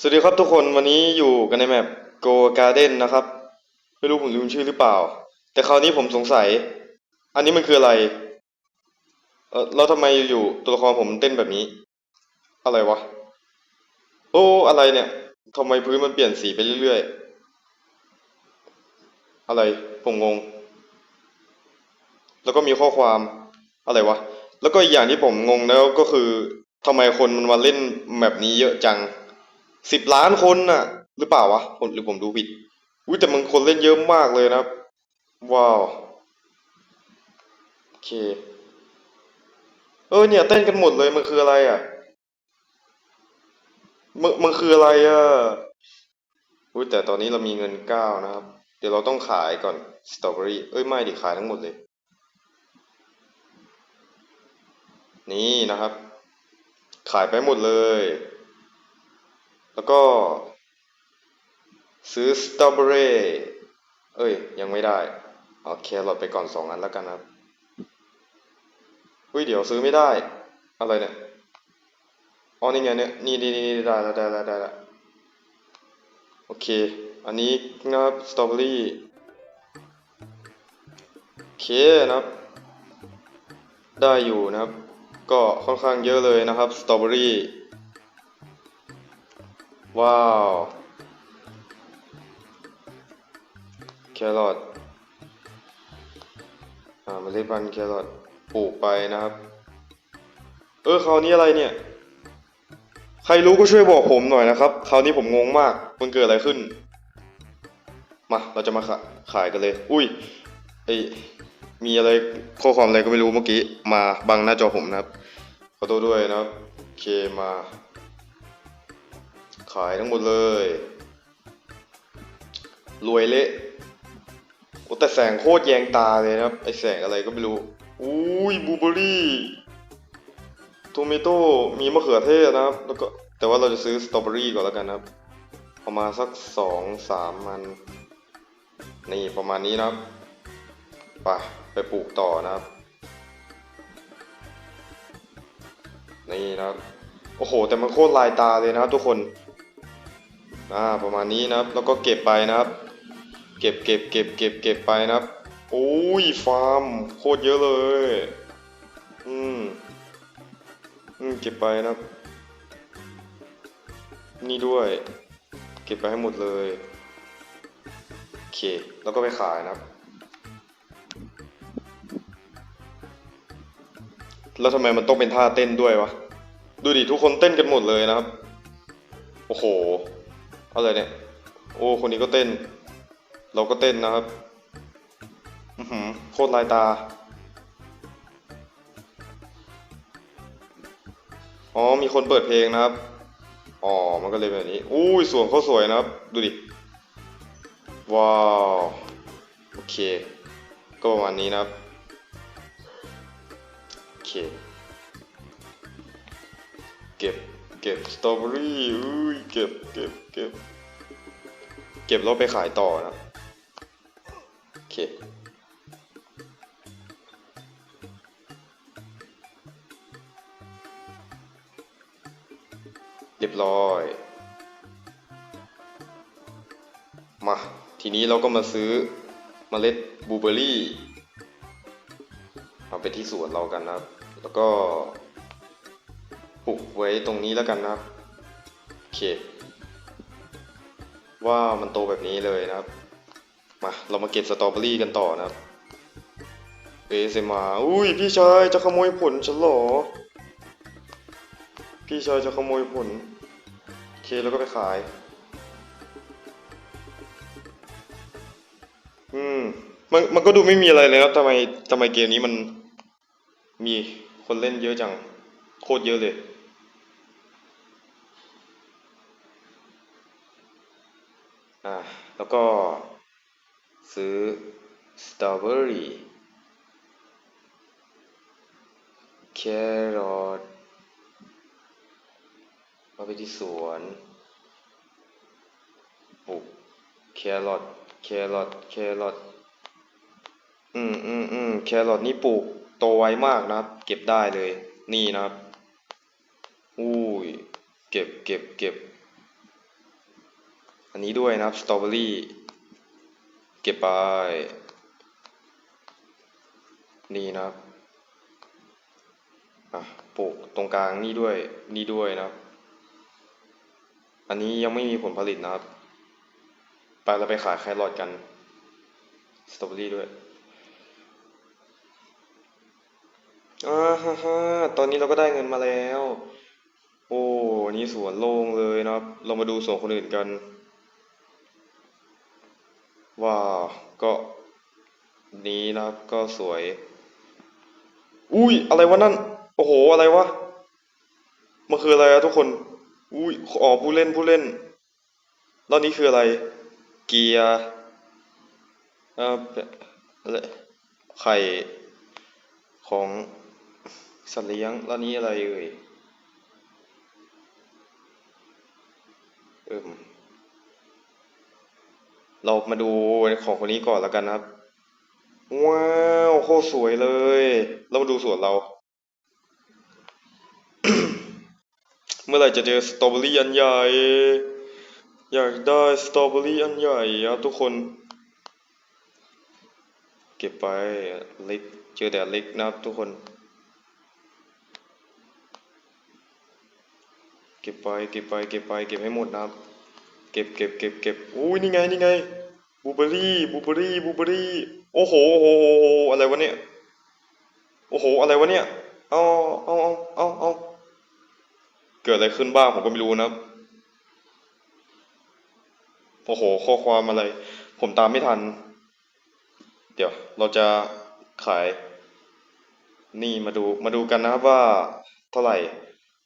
สวัสดีครับทุกคนวันนี้อยู่กันในแมป Go Garden นะครับ ไม่รู้ผมลืมชื่อหรือเปล่า แต่คราวนี้ผมสงสัย อันนี้มันคืออะไร เออแล้วทำไมอยู่ๆตัวละครผมเต้นแบบนี้ อะไรวะ โอ้อะไรเนี่ยทำไมพื้นมันเปลี่ยนสีไปเรื่อยๆ อะไรผมงง แล้วก็มีข้อความอะไรวะ แล้วก็อีกอย่างที่ผมงงแล้วก็คือทำไมคนมันมาเล่นแบบนี้เยอะจัง สิบล้านคนน่ะ หรือเปล่าวะผมหรือผมดูผิดอุ้ยแต่มันคนเล่นเยอะมากเลยนะครับ ว้าว โอเค เออเนี่ยเต้นกันหมดเลยมันคืออะไรอะมันมันคืออะไรอะอุ้ยแต่ตอนนี้เรามีเงินเก้านะครับ เดี๋ยวเราต้องขายก่อนสตรอเบอรี่เอ้ยไม่ดิขายทั้งหมดเลย นี่นะครับ ขายไปหมดเลย แล้วก็ ซื้อสตรอเบอรี่เอ้ย ยังไม่ได้เอาแครอทไปก่อนสองอันแล้วกันนะครับอุ้ยเดี๋ยวซื้อไม่ได้ อะไรเนี่ยอ๋อนี่ไงเนี่ยนี่นี่นี่ได้แล้วได้แล้วได้แล้วโอเค อันนี้นะครับสตรอเบอรี่โอเคนะครับ ได้อยู่นะครับ ก็ค่อนข้างเยอะเลยนะครับสตรอเบอรี่ ว้าวแครอทอ่าเมล็ดพันธุ์แครอทปลูกไปนะครับ เออคราวนี้อะไรเนี่ย ใครรู้ก็ช่วยบอกผมหน่อยนะครับ คราวนี้ผมงงมากมันเกิดอะไรขึ้น มาเราจะมาขาขายกันเลย อุ้ยไอมีอะไรข้อความอะไรก็ไม่รู้เมื่อกี้ มาบังหน้าจอผมนะครับขอโทษด้วยนะครับโอเคมา ขายทั้งหมดเลย รวยเละโอ้แต่แสงโคตรแยงตาเลยนะครับ ไอแสงอะไรก็ไม่รู้ อุ้ยบูเบอรี่ทเมโต้มีมะเขือเทศนะครับ แล้วก็แต่ว่าเราจะซื้อสตรอเบอรี่ก่อนแล้วกันนะครับประมาณสักสองสามมันนี่ประมาณนี้นะครับไปไปปลูกต่อนะครับ นี่นะครับ โอ้โห แต่มันโคตรลายตาเลยนะครับทุกคน อ่าประมาณนี้นะครับ แล้วก็เก็บไปนะครับ เก็บเก็บเก็บเก็บเก็บไปนะครับโอ้ยฟาร์มโคตรเยอะเลย อืมอืมเก็บไปนะครับ นี่ด้วย เก็บไปให้หมดเลยโอเคแล้วก็ไปขายนะครับ แล้วทำไมมันต้องเป็นท่าเต้นด้วยวะ ดูดิทุกคนเต้นกันหมดเลยนะครับ โอ้โห อะไรเนี่ย โอ้ คนนี้ก็เต้น เราก็เต้นนะครับอือหือโคตรลายตา อ๋อ มีคนเปิดเพลงนะครับ อ๋อ มันก็เลยแบบนี้ อุ้ยสวนเขาสวยนะครับ ดูดิ ว้าว โอเค ก็ประมาณนี้นะครับ โอเค เก็บ เก็บสตรอเบอรี่อุ้ยเก็บเก็บเก็บเก็บแล้วไปขายต่อนะโอเคเรียบร้อย มา ทีนี้เราก็มาซื้อเมล็ดบลูเบอร์รี่ เอาไปที่สวนเรากันนะครับ แล้วก็ ปลูกไว้ตรงนี้แล้วกันนะครับโอเคว่ามันโตแบบนี้เลยนะครับมาเรามาเก็บสตรอเบอรี่กันต่อนะครับเอเซมาอุ้ยพี่ชายจะขโมยผลฉันหรอพี่ชายจะขโมยผลโอเคแล้วก็ไปขาย อืมมันมันก็ดูไม่มีอะไรเลยครับทำไมทำไมเกมนี้มันมีคนเล่นเยอะจัง โคตรเยอะเลย อ่าแล้วก็ซื้อสตรอเบอรี่แครอทมาไปที่สวนปลูกแครอทแครอทแครอทอืมอืมอืมแครอทนี่ปลูกโตไวมากนะครับ เก็บได้เลย นี่นะครับ อุ้ย เก็บเก็บเก็บ อันนี้ด้วยนะครับสตรอเบอรี่เก็บไป นี่นะครับอะปลูกตรงกลางนี่ด้วยนี่ด้วยนะครับ อันนี้ยังไม่มีผลผลิตนะครับ ไปเราไปขายแครอทกันสตรอเบอรี่ด้วยอ่าฮ่าฮ่าตอนนี้เราก็ได้เงินมาแล้ว โอ้ นี่สวนโล่งเลยนะครับ เรามาดูสวนคนอื่นกัน ว้าก็นี้นะครับก็สวย อุ้ยอะไรวะนั่น โอ้โหอะไรวะ มันคืออะไรอะทุกคน อุ้ยอ๋อผู้เล่นผู้เล่นแล้วนี้คืออะไร เกียร์เอ่ออะไรไข่ของสัตว์เลี้ยงแล้วนี้อะไรเอ่ยเอิ่ม เรามาดูของคนนี้ก่อนแล้วกันนะครับ ว้าวโคตรสวยเลย เรามาดูสวนเรา เมื่อไหร่จะเจอสตรอเบอรี่อันใหญ่ อยากได้สตรอเบอรี่อันใหญ่ครับทุกคน เก็บไปเล็กเจอแต่เล็กนะครับทุกคน เก็บไปเก็บไปเก็บไปเก็บให้หมดนะครับ เก็บเก็บเก็บเก็บอุ้ยนี่ไงนี่ไงบูเบอรี่บูเบอรี่บูเบอรี่โอ้โหโอ้โหโอ้โหอะไรวะเนี่ยโอ้โหอะไรวะเนี่ยเอาเอาเอาเอาเอาเกิดอะไรขึ้นบ้างผมก็ไม่รู้นะโอ้โห ข้อความอะไร ผมตามไม่ทัน เดี๋ยวเราจะขาย นี่มาดูมาดูกันนะครับว่าเท่าไหร่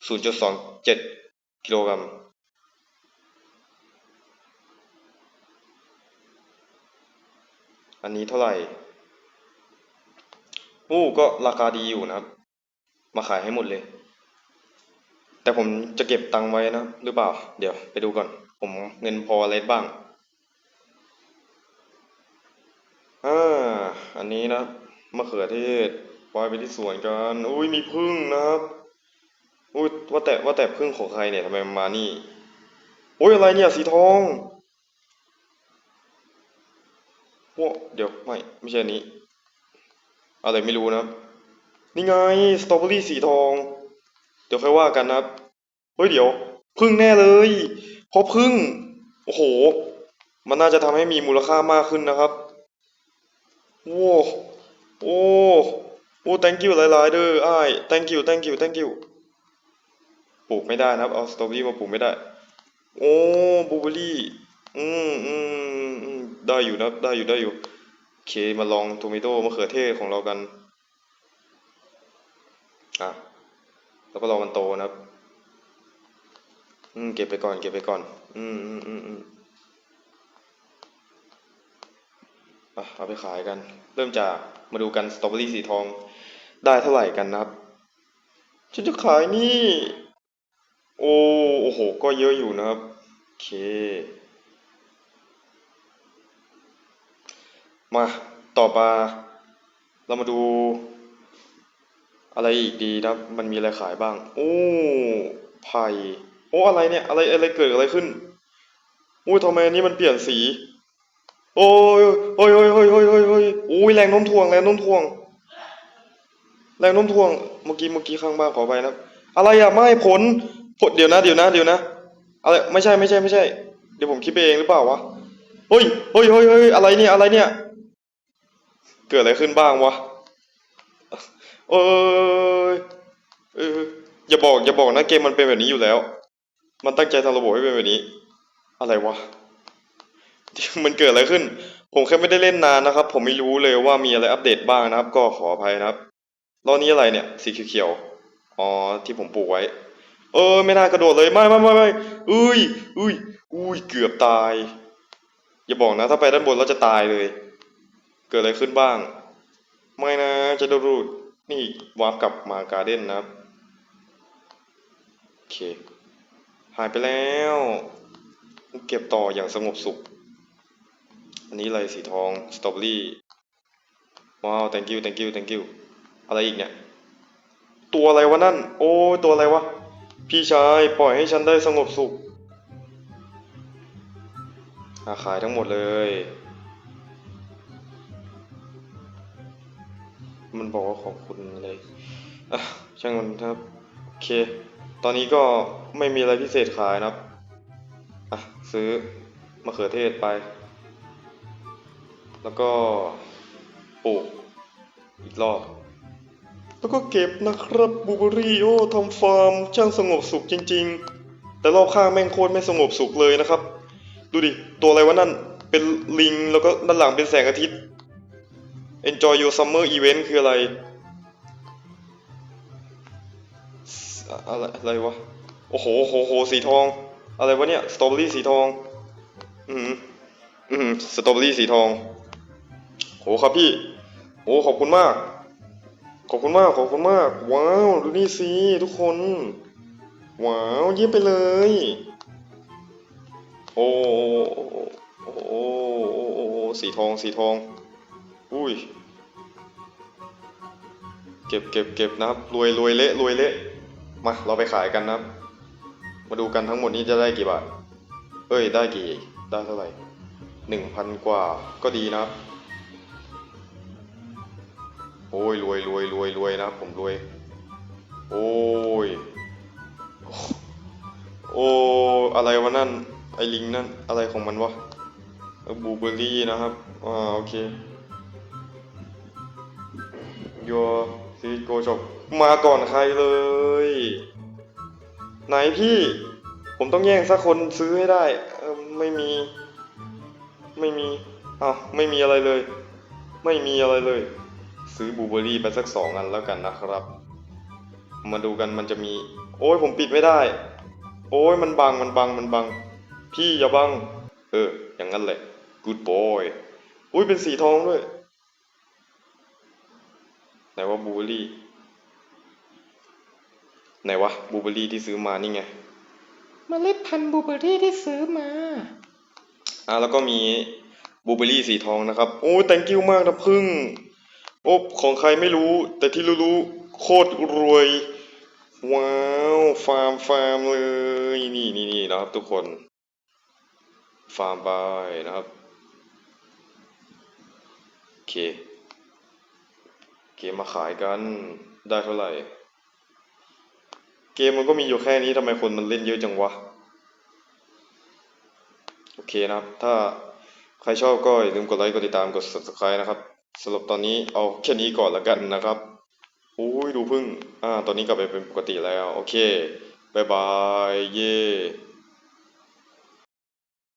0.27 กิโลกรัม อันนี้เท่าไหร่อู้ก็ราคาดีอยู่นะครับ มาขายให้หมดเลย แต่ผมจะเก็บตังค์ไว้นะหรือเปล่า เดี๋ยวไปดูก่อน ผมเงินพออะไรบ้างอ่าอันนี้นะมะเขือเทศปล่อยไปที่สวนกันอุ้ยมีพึ่งนะครับอุ้ยว่าแต่ว่าแต่พึ่งของใครเนี่ยทำไมมันมานี่โอ้ยอะไรเนี่ยสีทองโวเดี๋ยวไม่ไม่ใช่อันนี้ อะไรไม่รู้นะครับ นี่ไงสตรอเบอรี่สีทอง เดี๋ยวค่อยว่ากันนะครับ เฮ้ยเดี๋ยว พึ่งแน่เลยเพราะพึ่ง โอ้โห มันน่าจะทำให้มีมูลค่ามากขึ้นนะครับโอ้โอ้โอ้ thank you หลายๆเด้ออ้าย thank you thank you thank you ปลูกไม่ได้นะครับ เอาสตรอเบอรี่มาปลูกไม่ได้ โอ้บลูเบอรี่ อืมอืมอืมได้อยู่นะครับ ได้อยู่ได้อยู่ โอเค มาลองโทมิโตมะเขือเทศของเรากัน อะ แล้วก็รอมันโตนะครับ อืม เก็บไปก่อน เก็บไปก่อน อืมอืมอืมอืมอะเอาไปขายกัน เริ่มจากมาดูกันสตรอเบอรี่สีทองได้เท่าไหร่กันนะครับ ฉันจะขายนี่ โอ้โอ้โห ก็เยอะอยู่นะครับ โอเค มาต่อมาเรามาดูอะไรอีกดีนะ มันมีอะไรขายบ้าง โอ้ ไผ่ โอ้ อะไรเนี่ย อะไร อะไรเกิดอะไรขึ้นอุ้ยทำไมนี่มันเปลี่ยนสี โอ้ยโอ้ยโอ้ยโอ้ยโอ้ยโอ้ยโอ้ยอ้ยแรงโน้มถ่วง แรงโน้มถ่วง แรงโน้มถ่วง เมื่อกี้ เมื่อกี้ข้างบ้านขอไปนะ อะไรอะไม่ผลผลเดี๋ยวนะ เดี๋ยวนะ เดี๋ยวนะ อะไร ไม่ใช่ ไม่ใช่ ไม่ใช่ เดี๋ยวผมคิดไปเองหรือเปล่าวะ เฮ้ย เฮ้ยเฮ้ยเฮ้ยอะไรเนี่ย อะไรเนี่ย เกิดอะไรขึ้นบ้างวะเอ้ยเอออย่าบอกอย่าบอกนะเกมมันเป็นแบบนี้อยู่แล้ว มันตั้งใจทำระบบให้เป็นแบบนี้ อะไรวะ มันเกิดอะไรขึ้น ผมแค่ไม่ได้เล่นนานนะครับ ผมไม่รู้เลยว่ามีอะไรอัปเดตบ้างนะครับ ก็ขออภัยนะครับแล้วนี้อะไรเนี่ย สีเขียวๆอ๋อที่ผมปลูกไว้ เออ ไม่น่ากระโดดเลยไม่ไม่ไม่ไม่อุ้ยอุ้ยอุ้ยเกือบตาย อย่าบอกนะ ถ้าไปด้านบนเราจะตายเลย เกิดอะไรขึ้นบ้าง ไม่นะจะดรูดนี่วาร์ปกลับมาการ์เด้นนะครับ โอเค หายไปแล้ว เก็บต่ออย่างสงบสุข อันนี้อะไรสีทอง สตรอเบอรี่ ว้าว thank you thank you thank you อะไรอีกเนี่ย ตัวอะไรวะนั่น โอ้ตัวอะไรวะ พี่ชายปล่อยให้ฉันได้สงบสุขอาขายทั้งหมดเลย มันบอกว่าขอบคุณเลยอะช่างมันครับโอเค ตอนนี้ก็ไม่มีอะไรพิเศษขายนะครับอะซื้อมะเขือเทศไป แล้วก็ปลูกอีกรอบ แล้วก็เก็บนะครับบูเบอรี่โอ้ทำฟาร์มช่างสงบสุขจริง ๆ แต่รอบข้างแม่งโคตรไม่สงบสุขเลยนะครับ ดูดิ ตัวอะไรวะนั่น เป็นลิงแล้วก็ด้านหลังเป็นแสงอาทิตย์ Enjoy your summer event คืออะไร อะไรอะไรวะ โอ้โหโหโหสีทอง อะไรวะเนี่ย สตรอเบอรี่สีทอง อืมอืมสตรอเบอรี่สีทอง โหครับพี่โอ้ขอบคุณมาก ขอบคุณมาก ขอบคุณมาก ว้าว ดูนี่สิทุกคน ว้าว เยี่ยมไปเลย โอ้โอ้โอ้โอ้โอ้โอ้โอ้สีทอง สีทอง อุ้ย เก็บเก็บเก็บนะครับ รวยรวยเละรวยเละ มา เราไปขายกันนะครับ มาดูกันทั้งหมดนี้จะได้กี่บาท เอ้ย ได้กี่ ได้เท่าไหร่หนึ่งพันกว่า ก็ดีนะครับ โอ้ย รวยรวยรวยรวยนะครับ ผมรวย โอ้ย โอ้อะไรวะนั่น ไอลิงนั่น อะไรของมันวะบูเบอรี่นะครับ อ่า โอเค your seed go shop มาก่อนใครเลย ไหนพี่ ผมต้องแย่งสักคนซื้อให้ได้ เออไม่มี ไม่มีอ้าวไม่มีอะไรเลย ไม่มีอะไรเลย ซื้อบูเบอรี่ไปสักสองอันแล้วกันนะครับ มาดูกันมันจะมี โอ้ยผมปิดไม่ได้ โอ้ยมันบังมันบังมันบัง พี่อย่าบัง เออ อย่างนั้นแหละ good boy อุ้ยเป็นสีทองด้วย ไหนว่าบูเบอรี่ไหนวะบูเบอรี่ที่ซื้อมานี่ไงเมล็ดพันธุ์บลูเบอร์รี่ที่ซื้อมาอะแล้วก็มีบูเบอรี่สีทองนะครับ โอ้ thank you มากนะพึ่ง โอ้ของใครไม่รู้ แต่ที่รู้ๆโคตรรวย ว้าว ฟาร์มฟาร์มเลย นี่นี่นี่นะครับทุกคน ฟาร์มบายนะครับ โอเค เกมมาขายกันได้เท่าไหร่ เกมมันก็มีอยู่แค่นี้ทำไมคนมันเล่นเยอะจังวะ โอเคนะครับ ถ้าใครชอบก็อย่าลืมกดไลค์กดติดตามกด subscribe นะครับสำหรับตอนนี้เอาแค่นี้ก่อนละกันนะครับโอ้ยดูพึ่งอ่าตอนนี้กลับไปเป็นปกติแล้ว โอเคบายบาย เย่